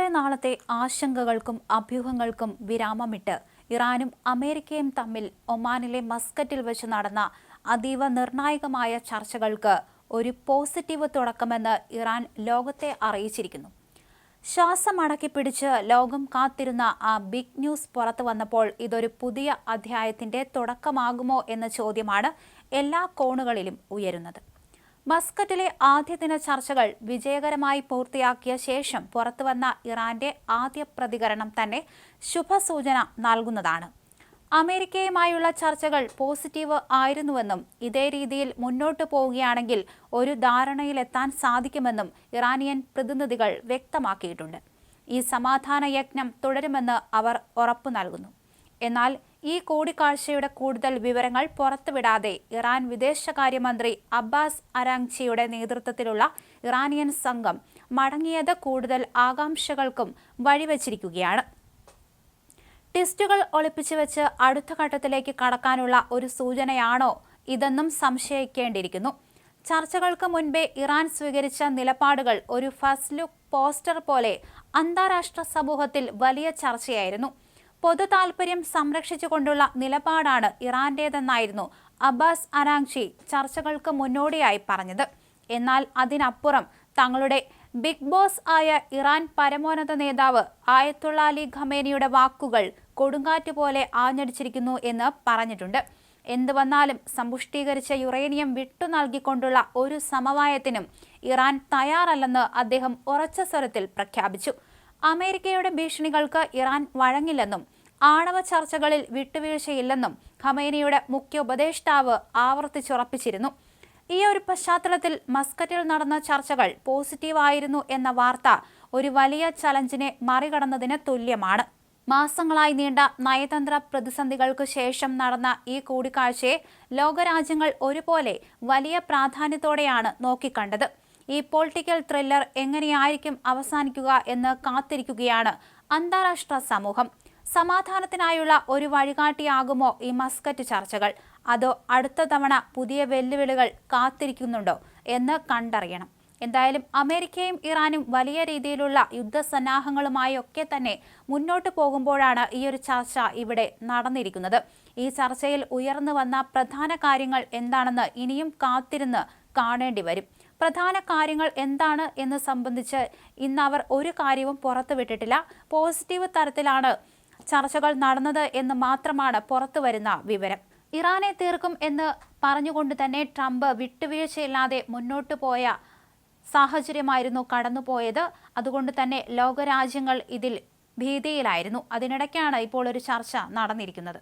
ഏറെ നാളത്തെ ആശങ്കകൾക്കും അഭ്യൂഹങ്ങൾക്കും വിരാമമിട്ട് ഇറാനും അമേരിക്കയും തമ്മിൽ ഒമാനിലെ മസ്കറ്റിൽ വെച്ച് നടന്ന അതീവ നിർണായകമായ ചർച്ചകൾക്ക് ഒരു പോസിറ്റീവ് തുടക്കമെന്ന് ഇറാൻ ലോകത്തെ അറിയിച്ചിരിക്കുന്നു. ശ്വാസം അടക്കി പിടിച്ച് ലോകം കാത്തിരുന്ന ആ ബിഗ് ന്യൂസ് പുറത്തു വന്നപ്പോൾ ഇതൊരു പുതിയ അധ്യായത്തിന്റെ തുടക്കമാകുമോ എന്ന ചോദ്യമാണ് എല്ലാ കോണുകളിലും ഉയരുന്നത്. മസ്കറ്റിലെ ആദ്യ ദിന ചർച്ചകൾ വിജയകരമായി പൂർത്തിയാക്കിയ ശേഷം പുറത്തുവന്ന ഇറാന്റെ ആദ്യ പ്രതികരണം തന്നെ ശുഭസൂചന നൽകുന്നതാണ്. അമേരിക്കയുമായുള്ള ചർച്ചകൾ പോസിറ്റീവ് ആയിരുന്നുവെന്നും ഇതേ രീതിയിൽ മുന്നോട്ടു പോവുകയാണെങ്കിൽ ഒരു ധാരണയിലെത്താൻ സാധിക്കുമെന്നും ഇറാനിയൻ പ്രതിനിധികൾ വ്യക്തമാക്കിയിട്ടുണ്ട്. ഈ സമാധാന യജ്ഞം തുടരുമെന്ന് അവർ ഉറപ്പു നൽകുന്നു. എന്നാൽ ഈ കൂടിക്കാഴ്ചയുടെ കൂടുതൽ വിവരങ്ങൾ പുറത്തുവിടാതെ ഇറാൻ വിദേശകാര്യമന്ത്രി അബ്ബാസ് അരാങ്ചിയുടെ നേതൃത്വത്തിലുള്ള ഇറാനിയൻ സംഘം മടങ്ങിയത് കൂടുതൽ ആകാംക്ഷകൾക്കും വഴിവെച്ചിരിക്കുകയാണ്. ടെസ്റ്റുകൾ ഒളിപ്പിച്ചു വെച്ച് അടുത്ത ഘട്ടത്തിലേക്ക് കടക്കാനുള്ള ഒരു സൂചനയാണോ ഇതെന്നും സംശയിക്കേണ്ടിയിരിക്കുന്നു. ചർച്ചകൾക്ക് മുൻപേ ഇറാൻ സ്വീകരിച്ച നിലപാടുകൾ ഒരു ഫസ്റ്റ് ലുക്ക് പോസ്റ്റർ പോലെ അന്താരാഷ്ട്ര സമൂഹത്തിൽ വലിയ ചർച്ചയായിരുന്നു. പൊതു താൽപര്യം സംരക്ഷിച്ചുകൊണ്ടുള്ള നിലപാടാണ് ഇറാന്റേതെന്നായിരുന്നു അബ്ബാസ് അരാങ്ചി ചർച്ചകൾക്ക് മുന്നോടിയായി പറഞ്ഞത്. എന്നാൽ അതിനപ്പുറം തങ്ങളുടെ ബിഗ് ബോസ് ആയ ഇറാൻ പരമോന്നത നേതാവ് ആയത്തുള്ള അലി ഖമേനിയുടെ വാക്കുകൾ കൊടുങ്കാറ്റ് പോലെ ആഞ്ഞടിച്ചിരിക്കുന്നു എന്ന് പറഞ്ഞിട്ടുണ്ട്. എന്തു വന്നാലും സമ്പുഷ്ടീകരിച്ച യുറേനിയം വിട്ടു നൽകിക്കൊണ്ടുള്ള ഒരു സമവായത്തിനും ഇറാൻ തയ്യാറല്ലെന്ന് അദ്ദേഹം ഉറച്ച സ്വരത്തിൽ പ്രഖ്യാപിച്ചു. അമേരിക്കയുടെ ഭീഷണികൾക്ക് ഇറാൻ വഴങ്ങില്ലെന്നും ആണവ ചർച്ചകളിൽ വിട്ടുവീഴ്ചയില്ലെന്നും ഖമേനിയുടെ മുഖ്യ ഉപദേഷ്ടാവ് ആവർത്തിച്ചുറപ്പിച്ചിരുന്നു. ഈ ഒരു പശ്ചാത്തലത്തിൽ മസ്കറ്റിൽ നടന്ന ചർച്ചകൾ പോസിറ്റീവായിരുന്നു എന്ന വാർത്ത ഒരു വലിയ ചലഞ്ചിനെ മറികടന്നതിന് തുല്യമാണ്. മാസങ്ങളായി നീണ്ട നയതന്ത്ര പ്രതിസന്ധികൾക്ക് ശേഷം നടന്ന ഈ കൂടിക്കാഴ്ചയെ ലോകരാജ്യങ്ങൾ ഒരുപോലെ വലിയ പ്രാധാന്യത്തോടെയാണ് നോക്കിക്കണ്ടത്. ഈ പൊളിറ്റിക്കൽ ത്രില്ലർ എങ്ങനെയായിരിക്കും അവസാനിക്കുക എന്ന് കാത്തിരിക്കുകയാണ് അന്താരാഷ്ട്ര സമൂഹം. സമാധാനത്തിനായുള്ള ഒരു വഴികാട്ടിയാകുമോ ഈ മസ്കറ്റ് ചർച്ചകൾ? അതോ അടുത്ത തവണ പുതിയ വെല്ലുവിളികൾ കാത്തിരിക്കുന്നുണ്ടോ എന്ന് കണ്ടറിയണം. എന്തായാലും അമേരിക്കയും ഇറാനും വലിയ രീതിയിലുള്ള യുദ്ധസന്നാഹങ്ങളുമായി ഒക്കെ തന്നെ മുന്നോട്ട് പോകുമ്പോഴാണ് ഈ ഒരു ചർച്ച ഇവിടെ നടന്നിരിക്കുന്നത്. ഈ ചർച്ചയിൽ ഉയർന്നു വന്ന പ്രധാന കാര്യങ്ങൾ എന്താണെന്ന് ഇനിയും കാത്തിരുന്ന് കാണേണ്ടി വരും. പ്രധാന കാര്യങ്ങൾ എന്താണ് എന്ന് സംബന്ധിച്ച് ഇന്ന് അവർ ഒരു കാര്യവും പുറത്തുവിട്ടിട്ടില്ല പോസിറ്റീവ് തരത്തിലാണ് ചർച്ചകൾ നടന്നത് എന്ന് മാത്രമാണ് പുറത്തുവരുന്ന വിവരം. ഇറാനെ തീർക്കും എന്ന് പറഞ്ഞുകൊണ്ട് തന്നെ ട്രംപ് വിട്ടുവീഴ്ചയില്ലാതെ മുന്നോട്ട് പോയ സാഹചര്യമായിരുന്നു കടന്നുപോയത്. അതുകൊണ്ട് തന്നെ ലോകരാജ്യങ്ങൾ ഇതിൽ ഭീതിയിലായിരുന്നു. അതിനിടയ്ക്കാണ് ഇപ്പോൾ ഒരു ചർച്ച നടന്നിരിക്കുന്നത്.